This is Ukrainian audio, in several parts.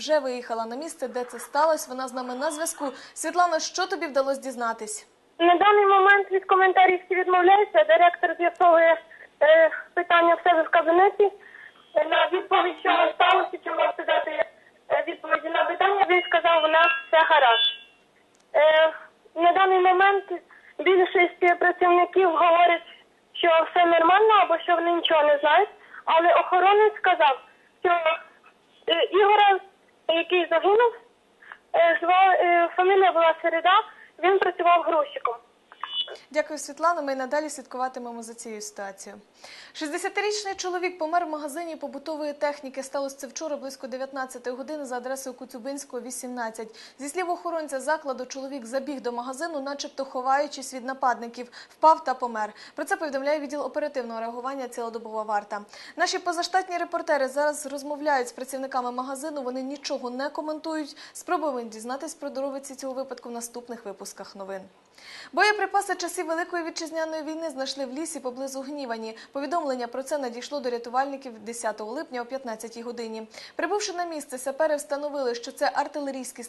вже виїхала на місце, де це сталося. Вона з нами на зв'язку. Світлана, що тобі вдалося дізнатись? На даний момент від коментарів всі відмовляються. Директор з'ясовує е, питання в себе в кабінеті. Е, На відповідь, що сталося, чи можете дати е, відповіді на питання, він сказав, у нас все гаразд. Е, на даний момент більшість працівників говорять, що все нормально або що вони нічого не знають. Але охоронець сказав, що який загинув, звали, е, фамілія була Середа, він працював грузчиком. Дякую, Світлана. Ми й надалі слідкуватимемо за цією ситуацією. 60-річний чоловік помер в магазині побутової техніки. Сталося це вчора близько 19 години за адресою Куцюбинського, 18. Зі слів охоронця закладу, чоловік забіг до магазину, начебто ховаючись від нападників, впав та помер. Про це повідомляє відділ оперативного реагування цілодобова варта. Наші позаштатні репортери зараз розмовляють з працівниками магазину. Вони нічого не коментують. Спробуємо дізнатись про дороговиці цього випадку в наступних випусках новин. Боєприпаси часів Великої вітчизняної війни знайшли в лісі поблизу Гнівані. Повідомлення про це надійшло до рятувальників 10 липня о 15 годині. Прибувши на місце, сапери встановили, що це артилерійські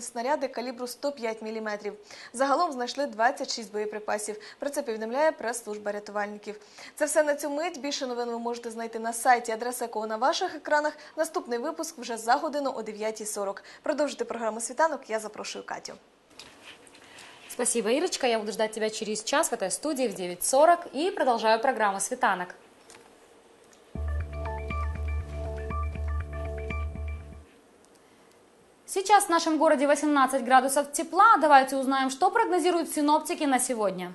снаряди калібру 105 мм. Загалом знайшли 26 боєприпасів. Про це повідомляє прес-служба рятувальників. Це все на цю мить. Більше новин ви можете знайти на сайті, адреса якого на ваших екранах. Наступний випуск вже за годину о 9.40. Продовжити програму «Світанок» я запрошую Катю. Спасибо, Ирочка. Я буду ждать тебя через час в этой студии в 9.40 и продолжаю программу «Светанок». Сейчас в нашем городе 18 градусов тепла. Давайте узнаем, что прогнозируют синоптики на сегодня.